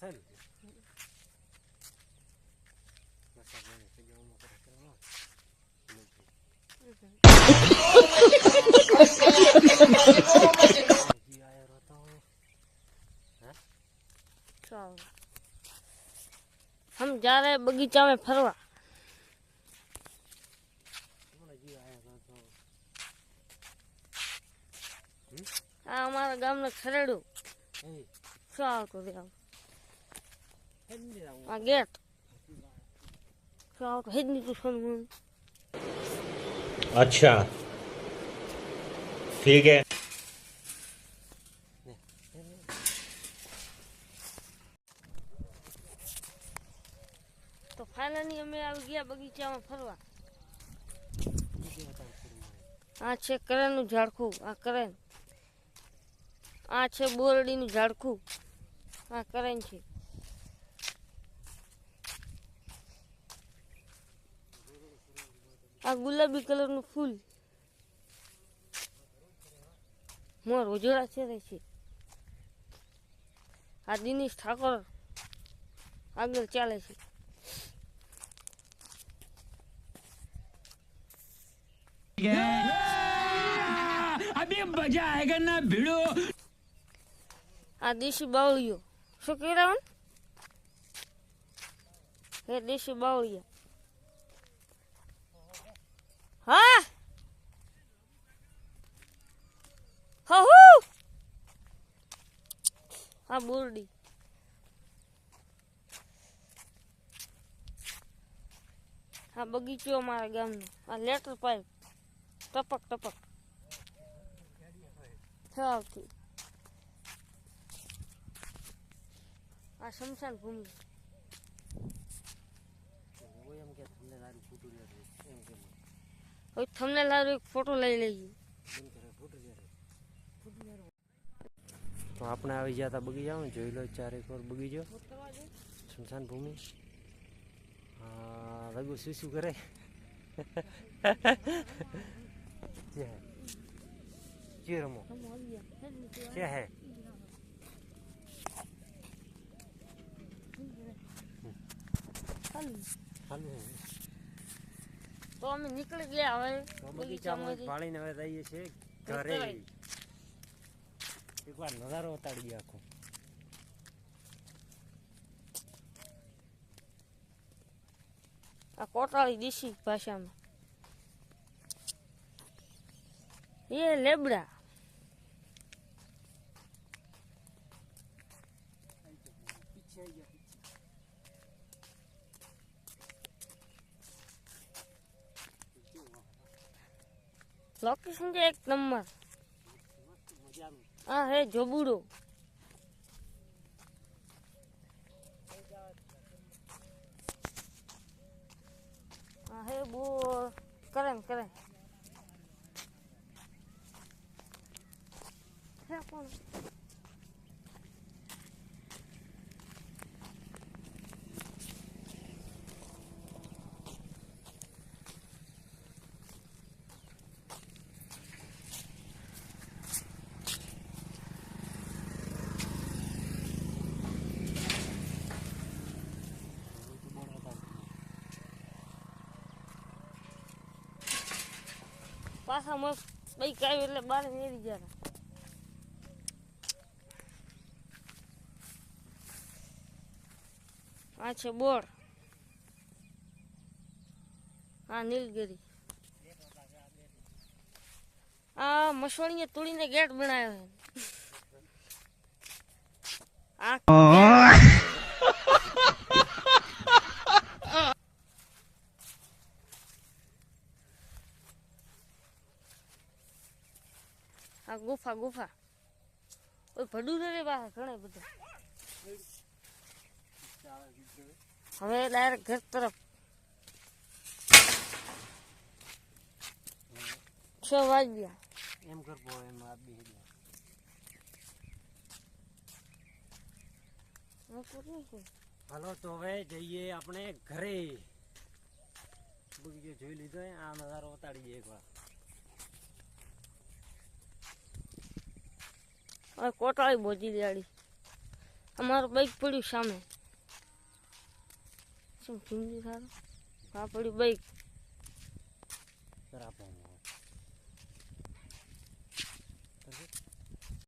સારું હમ જા રહે બગીચા में ફરવા. આ અમારા ગામનો ખરેડું. શું આવતો રે આમ? હેડ ને આવું. આ ગેટ શું આવતો હેજ નહીં તું સોનું મોનું. अच्छा ठीक है તો ફાઇનલી અમે આવી ગયા બગીચામાં ફરવા બીજે હતા ફરીને. આ છે કરેણનું ઝાડખું આ કરેણ આ છે બોરડીનું ઝાડખું આ કરેણ છે આ ગુલાબી કલરનું ફૂલ મોર ઉજળા છે રે છે આ દિનેશ ઠાકોર આગળ ચાલે છે अभी मजा आएगा ना भिड़ो આ દેશી બાવળીઓ શું કહેવાય હે દેશી બાવળીઓ આ બોરડી. આ બગીચો અમારા ગામનો. આ લેટર પાઇપ. ટપક ટપક. છે આવતી આ શમશાન ભૂમિ. હોય એમ કે તમને તારું ફૂટું રહે છે. એમ કે મને. હવે તમને લાવ્યો એક ફોટો લઈ લઈએ એમ કરે ફૂટું રહે. તો આપણે આવી જતા બગીચા બગીચામાં જોઈ લો ચારેક વાર બગીચો. સ્મશાન ભૂમિ રઘુ શું શું કરે? જે રમો? કે હે? તો અમે નીકળી ગયા હવે બગીચામાં પાણીને હવે રહીએ છીએ ઘરે. એકવાર નજારો વતાડી આખો. આ કોટાળી દેશી ભાષામાં. એ લેબડા. લોકેશન છે એક નંબર. હા હે જોબુડો. આ હે બો કરે કરે હે કોણ? પાછા મસ્ત બાઈક આવ્યું એટલે બહાર નીકળી ગયા આ છે બોર. આ નીલગિરી. આ મસવાણીએ તોડીને ગેટ બનાવ્યો આ આ ગુફા ગુફા. ઓય ભડું રે બા ઘણે બધા. હવે ડાયરેક્ટ ઘર તરફ. છ વાગ્યા. એમ કરવો એમ આ બી હાલો તો હવે જઈએ આપણે ઘરે. બગીચો જોઈ લીધો આ નજારો એક એકવાર. હવે કોટાળી બોજી દેડી અમારું બાઈક પડ્યું સામે. શું થયું સારું? આ પડ્યું બાઈક